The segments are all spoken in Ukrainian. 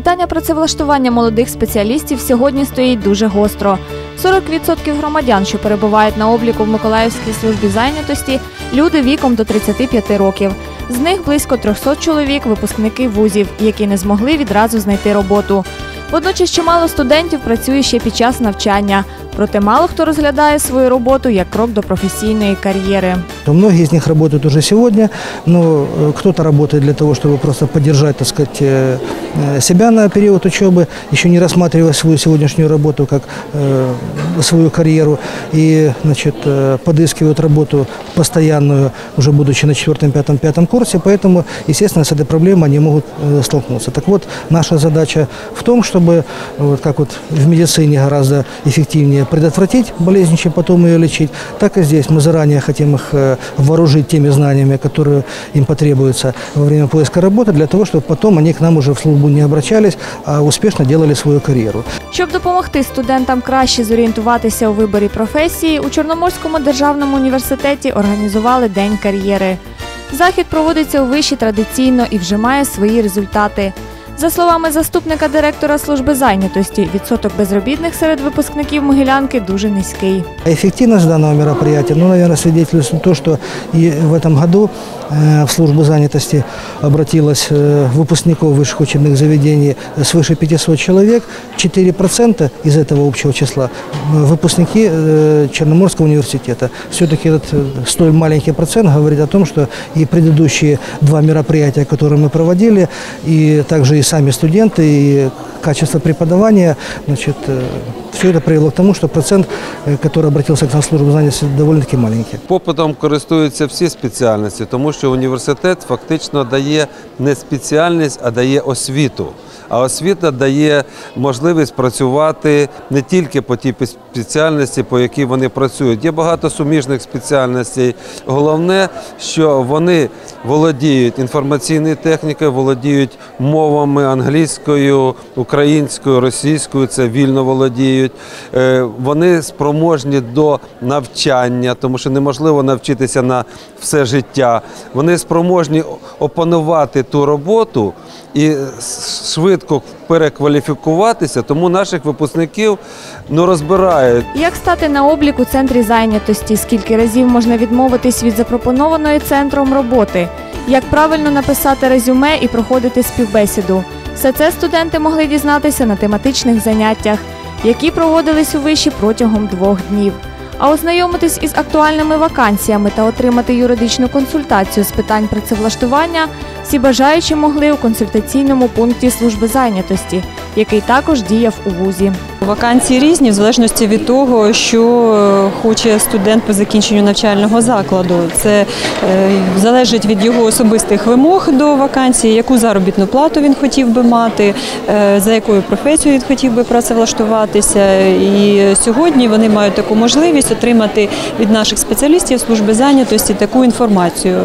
Питання працевлаштування молодих спеціалістів сьогодні стоїть дуже гостро. 40% громадян, що перебувають на обліку в Миколаївській службі зайнятості, люди віком до 35 років. З них близько 300 чоловік випускники вузів, які не змогли відразу знайти роботу. Водночас чимало студентів працює ще під час навчання, проте мало хто розглядає свою роботу як крок до професійної кар'єри. То Многие из них работают уже сегодня, но э, кто-то работает для того, чтобы просто поддержать, так сказать, э, э, себя на период учебы, еще не рассматривая свою сегодняшнюю работу как э, свою карьеру и, значит, э, подыскивают работу постоянную, уже будучи на четвертом, пятом, пятом курсе, поэтому, естественно, с этой проблемой они могут э, столкнуться. Так вот, наша задача в том, чтобы, вот как вот в медицине гораздо эффективнее предотвратить болезнь, чем потом ее лечить, так и здесь мы заранее хотим их э, вооружить теми знаниями, которые им потребуются во время поиска работы, для того, чтобы потом они к нам уже в службу не обращались, а успешно делали свою карьеру. Щоб допомогти студентам краще зорієнтуватися у виборі професії, у Чорноморському державному університеті організували День кар'єри. Захід проводиться у виші традиційно і вже має свої результати. За словами заступника директора служби зайнятості, відсоток безробітних серед випускників Могилянки дуже низький. А Эффективность данного мероприятия, ну, наверное, свидетельствует то, что и в этом году э, в службу занятости обратилось э, выпускников высших учебных заведений свыше 500 человек. 4% из этого общего числа э, выпускники э, Черноморского университета. Все-таки этот э, столь маленький процент говорит о том, что и предыдущие два мероприятия, которые мы проводили, и также и сами студенты, и качество преподавания, значит, все это привело к тому, что процент, э, который обратился к нам в службу занятости, довольно-таки маленький. Попитом користуються всі спеціальності, тому що університет фактично дає не спеціальність, а дає освіту. А освіта дає можливість працювати не тільки по тій спеціальності, по якій вони працюють. Є багато суміжних спеціальностей. Головне, що вони володіють інформаційною технікою, володіють мовами англійською, українською, російською. Це вільно володіють. Е, Вони спроможні до навчання, тому що неможливо навчитися на все життя. Вони спроможні опанувати ту роботу і швидко перекваліфікуватися, тому наших випускників ну, розбирають. Як стати на облік у центрі зайнятості? Скільки разів можна відмовитись від запропонованої центром роботи? Як правильно написати резюме і проходити співбесіду? Все це студенти могли дізнатися на тематичних заняттях, які проводились у виші протягом двох днів. А ознайомитись із актуальними вакансіями та отримати юридичну консультацію з питань працевлаштування всі бажаючі могли у консультаційному пункті служби зайнятості, який також діяв у вузі. Вакансії різні в залежності від того, що е, хоче студент по закінченню навчального закладу. Це е, залежить від його особистих вимог до вакансії, яку заробітну плату він хотів би мати, е, за якою професією він хотів би працевлаштуватися. І сьогодні вони мають таку можливість отримати від наших спеціалістів служби зайнятості таку інформацію.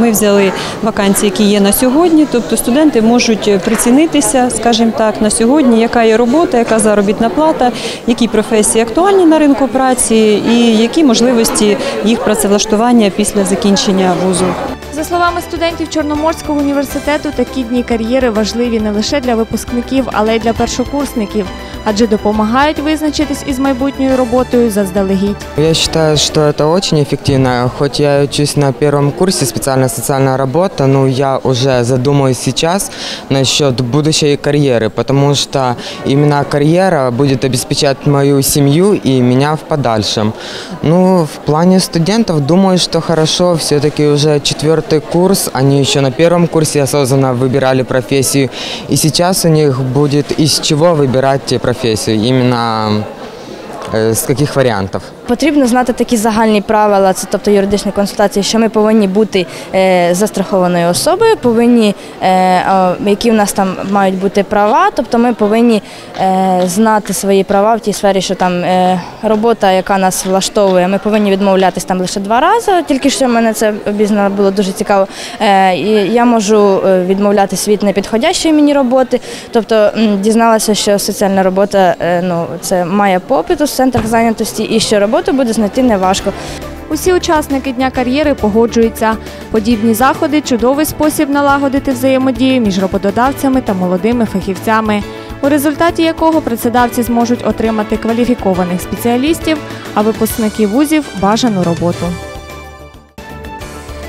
Ми взяли вакансії, які є на сьогодні, тобто студенти можуть прицінитися, скажімо так, на сьогодні, яка є робота, яка заробітна плата, які професії актуальні на ринку праці і які можливості їх працевлаштування після закінчення вузу. За словами студентів Чорноморського університету, такі дні кар'єри важливі не лише для випускників, але й для першокурсників, адже допомагають визначитись із майбутньою роботою заздалегідь. Я считаю, что это очень эффективно. Хоть я учусь на первом курсе специальная социальная работа, но я уже задумываюсь сейчас насчет будущей карьеры, потому что именно карьера будет обеспечать мою семью и меня в подальшем. Ну, в плане студентов, думаю, что хорошо, все-таки уже четвертый курс, они еще на первом курсе осознанно выбирали профессию, и сейчас у них будет из чего выбирать профессию, именно э, с каких вариантов. Потрібно знати такі загальні правила, це тобто юридичні консультації, що ми повинні бути е, застрахованою особою, повинні, е, які в нас там мають бути права, тобто ми повинні е, знати свої права в тій сфері, що там робота, яка нас влаштовує, ми повинні відмовлятись там лише два рази. Тільки що мене це обізнано було дуже цікаво. Я можу відмовлятись від непідходящої мені роботи. Тобто дізналася, що соціальна робота ну, це має попит у центрах зайнятості і що роботу буде знайти неважко. Усі учасники дня кар'єри погоджуються. Подібні заходи чудовий спосіб налагодити взаємодію між роботодавцями та молодими фахівцями, у результаті якого працедавці зможуть отримати кваліфікованих спеціалістів, а випускники вузів бажану роботу.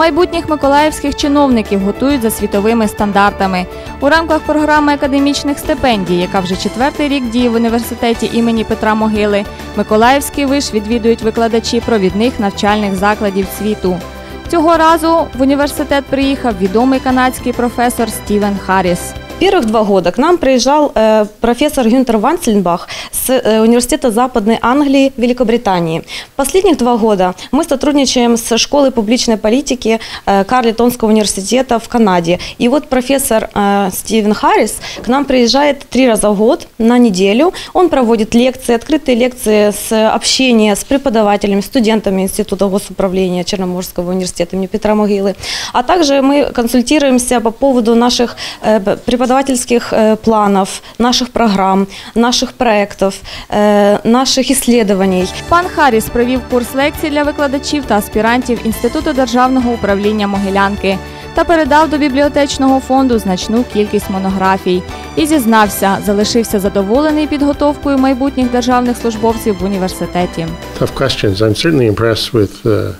Майбутніх миколаївських чиновників готують за світовими стандартами. У рамках програми академічних стипендій, яка вже четвертий рік діє в університеті імені Петра Могили, Миколаївський виш відвідують викладачі провідних навчальних закладів світу. Цього разу в університет приїхав відомий канадський професор Стівен Харріс. Первых два года к нам приезжал э, профессор Гюнтер Ванцельнбах с э, Университета Западной Англии, Великобритании. Последних два года мы сотрудничаем с школой публичной политики э, Карлитонского университета в Канаде. И вот профессор э, Стивен Харрис к нам приезжает три раза в год на неделю. Он проводит лекции, открытые лекции с общения с преподавателями, студентами Института госуправления Черноморского университета имени Петра Могилы. А также мы консультируемся по поводу наших э, преподавательских э, планов, наших программ, наших проектов, э, наших исследований. Пан Харріс провів курс лекцій для викладачів та аспірантів Інституту державного управління Могилянки та передав до бібліотечного фонду значну кількість монографій. І зізнався, залишився задоволений підготовкою майбутніх державних службовців в університеті. Tough questions. I'm certainly impressed with uh,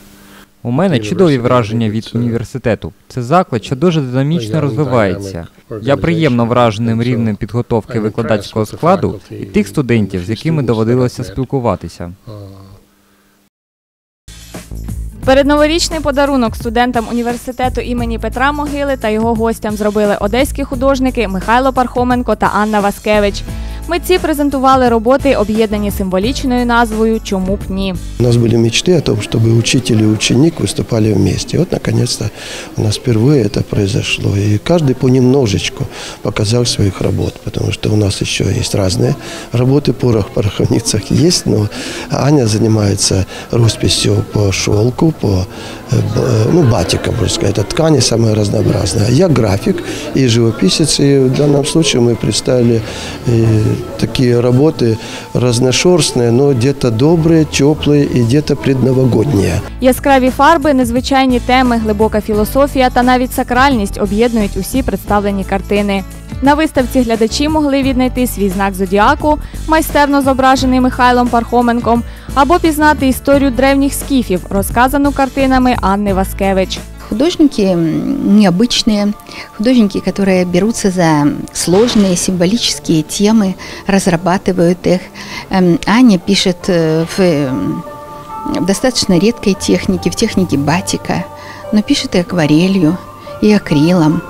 У мене чудові враження від університету. Це заклад, що дуже динамічно розвивається. Я приємно враженим рівнем підготовки викладацького складу і тих студентів, з якими доводилося спілкуватися. Передноворічний подарунок студентам університету імені Петра Могили та його гостям зробили одеські художники Михайло Пархоменко та Анна Васкевич. Митці презентували роботи, об'єднані символічною назвою Чому б ні. У нас были мечты о том, чтобы учитель и ученик выступали вместе. Вот, наконец-то, у нас впервые это произошло. И каждый понемножечку показал своих работ, потому что у нас еще есть разные работы, порох в пороховницах есть, но Аня занимается росписью по шелку, по э, б- э, ну, батикам, можно сказать, это ткани самые разнообразные. А я график и живописец, и в данном случае мы представили э, такие работы разношерстные, но где-то добрые, теплые и где-то предновогодние. Яскраві фарби, незвичайні теми, глибока філософія та навіть сакральність об'єднують усі представлені картини. На виставці глядачі могли віднайти свій знак зодіаку, майстерно зображений Михайлом Пархоменком, або пізнати історію древніх скіфів, розказану картинами Анни Васкевич. Художники м, необычные, художники, которые берутся за сложные символические темы, разрабатывают их. Эм, Аня пишет э, в м, в достаточно редкой технике, в технике батика, но пишет и акварелью, и акрилом.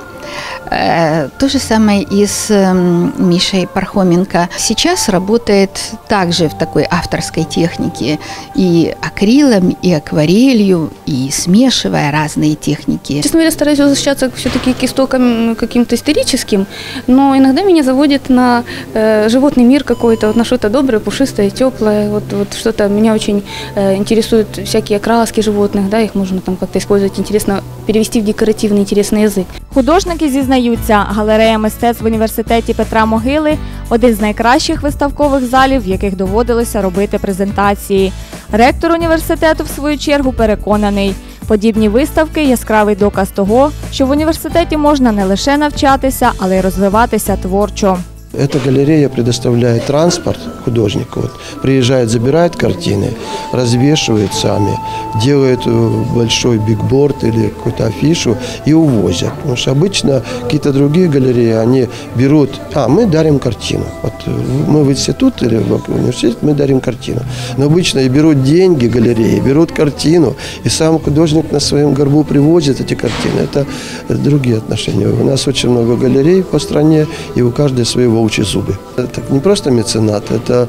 Э, То же самое и с м, Мишей Пархоменко. Сейчас работает также в такой авторской технике и акрилом, и акварелью, и смешивая разные техники. Честно говоря, стараюсь возвращаться все-таки к истокам каким-то историческим, но иногда меня заводит на э, животный мир какой-то, вот на что-то доброе, пушистое, теплое, вот, вот что-то меня очень э, интересуют всякие краски животных, да, их можно там как-то использовать, интересно перевести в декоративный интересный язык. Художники зізнаються, галерея мистецтв в університеті Петра Могили один з найкращих виставкових залів, в яких доводилося робити презентації. Ректор університету, в свою чергу, переконаний. Подібні виставки яскравий доказ того, що в університеті можна не лише навчатися, але й розвиватися творчо. Эта галерея предоставляет транспорт художнику. Вот, приезжает, забирает картины, развешивает сами, делает э, большой бигборд или какую-то афишу и увозят. Потому что обычно какие-то другие галереи, они берут, а, мы дарим картину. Вот э, мы в институт или в университет, мы дарим картину. Но обычно и берут деньги галереи, берут картину, и сам художник на своем горбу привозит эти картины. Это другие отношения. У нас очень много галерей по стране, и у каждой свои волчьи зубы. Это не просто меценат, это,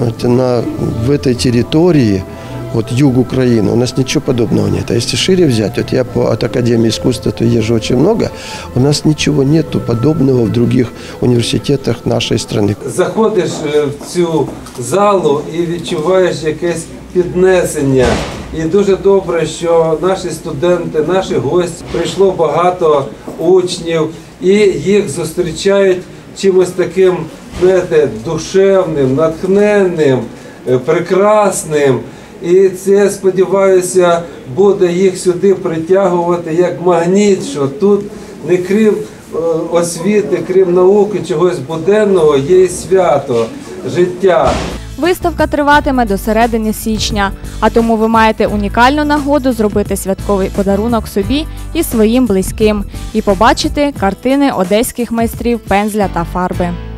это на, в этой территории, вот юг Украины, у нас ничего подобного нет. А если шире взять, вот я по, от Академии искусства то езжу очень много, у нас ничего нету подобного в других университетах нашей страны. Заходиш е, в цю залу і відчуваєш якесь піднесення. І дуже добре, що наші студенти, наші гості, прийшло багато учнів, і їх зустрічають чимось таким, знаєте, душевним, натхненним, е, прекрасним. І це, сподіваюся, буде їх сюди притягувати як магніт, що тут не крім е, освіти, крім науки, чогось буденного, є і свято, життя. Виставка триватиме до середини січня, а тому ви маєте унікальну нагоду зробити святковий подарунок собі і своїм близьким і побачити картини одеських майстрів пензля та фарби.